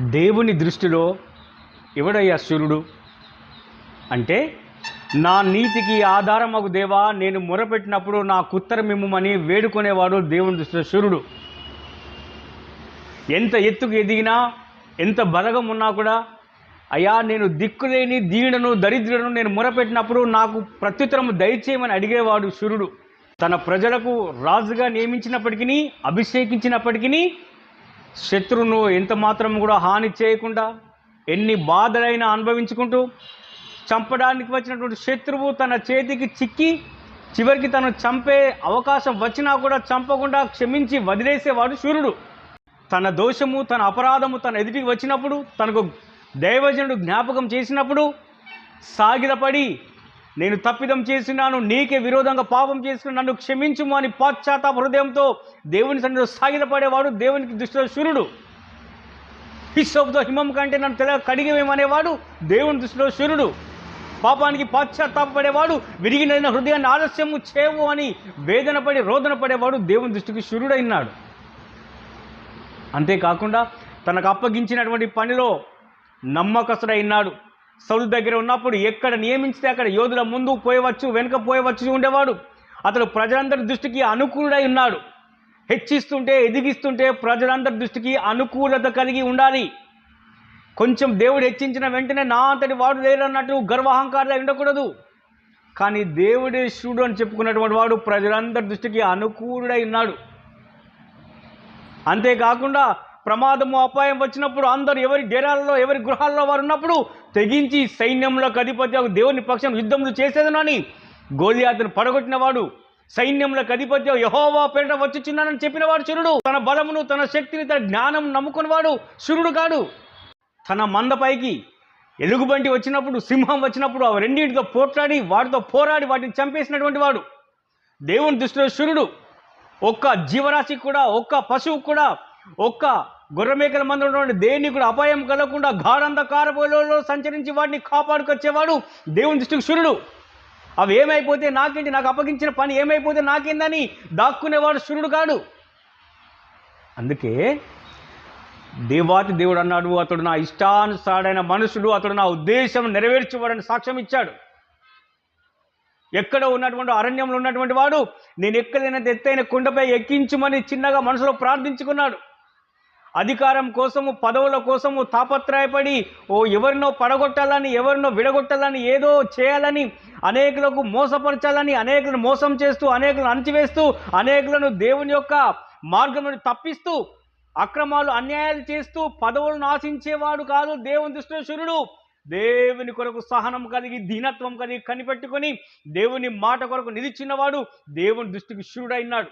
దేవుని దృష్టిలో ఎవడయ్యా సూర్యుడు? అంటే నా నీతికి ఆధారమగు దేవా నేను మొరపెట్టినప్పుడు నా కుత్తరమిమ్మని వేడుకునేవాడు దేవుని దృష్టిలో సూర్యుడు. ఎంత ఎత్తుకు ఎదిగినా ఎంత బలగం ఉన్నా కూడా అయ్యా నేను దిక్కులేని దీనుడను దరిద్రుడను నేను మొరపెట్టినప్పుడు నాకు ప్రత్యుత్తరము దయచేయమని అడిగేవాడు సూర్యుడు. తన ప్రజలకు రాజుగా నియమించినప్పటికీ అభిషేకించినప్పటికీ శత్రువును ఎంత మాత్రం కూడా హాని చేయకుండా ఎన్ని బాధలైనా అనుభవించుకుంటూ చంపడానికి వచ్చినటువంటి శత్రువు తన చేతికి చిక్కి చివరికి తను చంపే అవకాశం వచ్చినా కూడా చంపకుండా క్షమించి వదిలేసేవాడు సూర్యుడు తన దోషము తన అపరాధము తన ఎదుటికి వచ్చినప్పుడు తనకు దైవజనుడు జ్ఞాపకం చేసినప్పుడు సాగిలపడి నేను తప్పిదం చేసినాను నీకే విరోధంగా పాపం చేసుకుని నన్ను క్షమించుము అని పాశ్చాత్తాప హృదయంతో దేవుని సన్నిధిలో సాగిలపడేవాడు దేవునికి దృష్టిలో శూరుడు. హిస్సోపుతో హిమం కంటే నన్ను తెల కడిగేమనేవాడు దేవుని దృష్టిలో శూరుడు. పాపానికి పాశ్చాత్తాపడేవాడు విరిగిన హృదయాన్ని ఆలస్యము చేవు అని వేదనపడి రోదన పడేవాడు దేవుని దృష్టికి సూర్యుడైనాడు అంతేకాకుండా తనకు అప్పగించినటువంటి పనిలో నమ్మకస్తుడైనాడు. సౌలు దగ్గర ఉన్నప్పుడు ఎక్కడ నియమించితే అక్కడ యోధుల ముందు పోయవచ్చు వెనుక పోయవచ్చు ఉండేవాడు. అతడు ప్రజలందరి దృష్టికి అనుకూలుడై ఉన్నాడు. హెచ్చిస్తుంటే ఎదిగిస్తుంటే ప్రజలందరి దృష్టికి అనుకూలత కలిగి ఉండాలి. కొంచెం దేవుడు హెచ్చించిన వెంటనే నా అంతటి వాడు లేరన్నట్టు గర్వహంకారులు ఉండకూడదు. కానీ దేవుడే శివుడు అని చెప్పుకున్నటువంటి వాడు ప్రజలందరి దృష్టికి అనుకూలుడై ఉన్నాడు. అంతేకాకుండా ప్రమాదము అపాయం వచ్చినప్పుడు అందరు ఎవరి డేరాలలో ఎవరి గృహాల్లో వారు ఉన్నప్పుడు తెగించి సైన్యంలోకి అధిపతి దేవుని పక్షం యుద్ధములు చేసేదనని గోలియాతను పడగొట్టినవాడు సైన్యంలోకి అధిపతి యహోవా పేట వచ్చిచున్నానని చెప్పినవాడు శురుడు. తన బలమును తన శక్తిని తన జ్ఞానం నమ్ముకున్నవాడు శురుడు కాడు. తన మందపైకి ఎలుగుబంటి వచ్చినప్పుడు సింహం వచ్చినప్పుడు ఆ రెండింటితో పోట్లాడి వాటితో పోరాడి వాటిని చంపేసినటువంటి వాడు. దేవుని దృష్టిలో శురుడు. ఒక్క జీవరాశికి కూడా ఒక్క పశువుకు కూడా ఒక్క గొర్రెమేకల మంది ఉన్నటువంటి దేన్ని కూడా అపాయం కలగకుండా గాఢంధకారలో సంచరించి వాటిని కాపాడుకొచ్చేవాడు దేవుని దృష్టికి శురుడు. అవి ఏమైపోతే నాకేంటి? నాకు అప్పగించిన పని ఏమైపోతే నాకేందని దాక్కునేవాడు శురుడు కాడు. అందుకే దేవాతి దేవుడు అన్నాడు అతడు నా ఇష్టానుసారైన మనుషుడు అతడు నా ఉద్దేశం నెరవేర్చేవాడని సాక్ష్యం ఇచ్చాడు. ఎక్కడ ఉన్నటువంటి అరణ్యంలో ఉన్నటువంటి వాడు నేను ఎక్కడైనా ఎత్తైన కుండపై ఎక్కించుమని చిన్నగా మనసులో ప్రార్థించుకున్నాడు. అధికారం కోసము పదవుల కోసము తాపత్రయపడి ఓ ఎవరినో పడగొట్టాలని ఎవరినో విడగొట్టాలని ఏదో చేయాలని అనేకులకు మోసపరచాలని అనేకులను మోసం చేస్తూ అనేకులను అణచివేస్తూ అనేకులను దేవుని యొక్క మార్గం నుండి తప్పిస్తూ అక్రమాలు అన్యాయాలు చేస్తూ పదవులను ఆశించేవాడు కాదు దేవుని దృష్టిలో శురుడు దేవుని కొరకు సహనం కలిగి దీనత్వం కలిగి కనిపెట్టుకొని దేవుని మాట కొరకు నిలిచినవాడు దేవుని దృష్టికి శురుడైనాడు.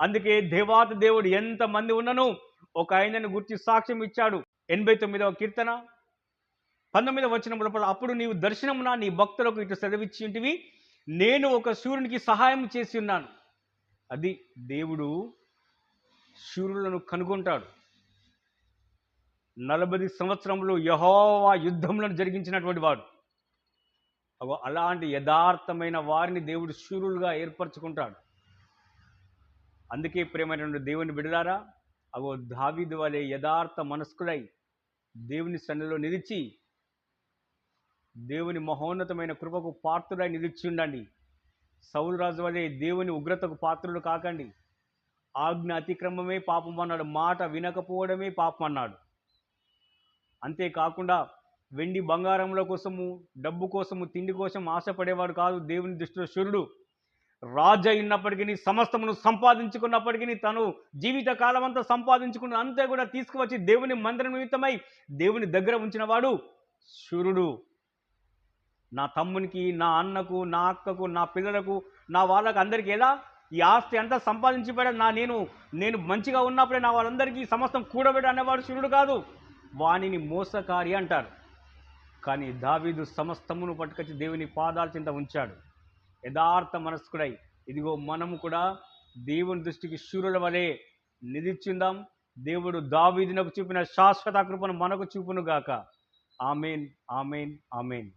అందుకే దేవాత దేవుడు ఎంతమంది ఉన్నను ఒక ఆయనను గుర్తి సాక్ష్యం ఇచ్చాడు. ఎనభై తొమ్మిదవ కీర్తన. పంతొమ్మిదవ వచ్చిన లోపల అప్పుడు నీవు దర్శనమున నీ భక్తులకు ఇటు సెలవిచ్చి ఉంటివి. నేను ఒక సూర్యునికి సహాయం చేసి ఉన్నాను. అది దేవుడు శూరులను కనుగొంటాడు. నలభై సంవత్సరంలో యహోవా యుద్ధములను జరిగించినటువంటి వాడు. అగో అలాంటి యథార్థమైన వారిని దేవుడు శూరులుగా ఏర్పరచుకుంటాడు. అందుకే ప్రేమైనటువంటి దేవుని బిడలారా అగో దావీదు వలె యథార్థ మనస్కులై దేవుని సన్నిలో నిలిచి దేవుని మహోన్నతమైన కృపకు పాత్రుడై నిలిచి ఉండండి సౌరరాజు వలె దేవుని ఉగ్రతకు పాత్రుడు కాకండి. ఆజ్ఞ అతిక్రమమే పాపం అన్నాడు. మాట వినకపోవడమే పాపం అన్నాడు. అంతేకాకుండా వెండి బంగారముల కోసము డబ్బు కోసము తిండి కోసం ఆశపడేవాడు కాదు దేవుని దృష్టిలో శూరుడు. రాజు అయినప్పటికీ సమస్తమును సంపాదించుకున్నప్పటికీ తను జీవిత కాలం అంతా సంపాదించుకున్న అంతే కూడా తీసుకువచ్చి దేవుని మందిర నిమిత్తమై దేవుని దగ్గర ఉంచిన వాడు శూరుడు. నా తమ్మునికి నా అన్నకు నా అక్కకు నా పిల్లలకు నా వాళ్ళకు అందరికీ ఎలా? ఈ ఆస్తి అంతా సంపాదించి పెడ నా నేను నేను మంచిగా ఉన్నప్పుడే నా వాళ్ళందరికీ సమస్తం కూడబెడ అనేవాడు శూరుడు కాదు. వానిని మోసకారి అంటారు. కానీ దావీదు సమస్తమును పట్టుకొచ్చి దేవుని పాదాల చింత ఉంచాడు. యథార్థ మనస్కుడై. ఇదిగో మనము కూడా దేవుని దృష్టికి శూరుల వలె నిలిచిందాం. దేవుడు దావీదినకు చూపిన శాశ్వత కృపను మనకు చూపును గాక ఆమెన్ ఆమెన్ ఆమెన్.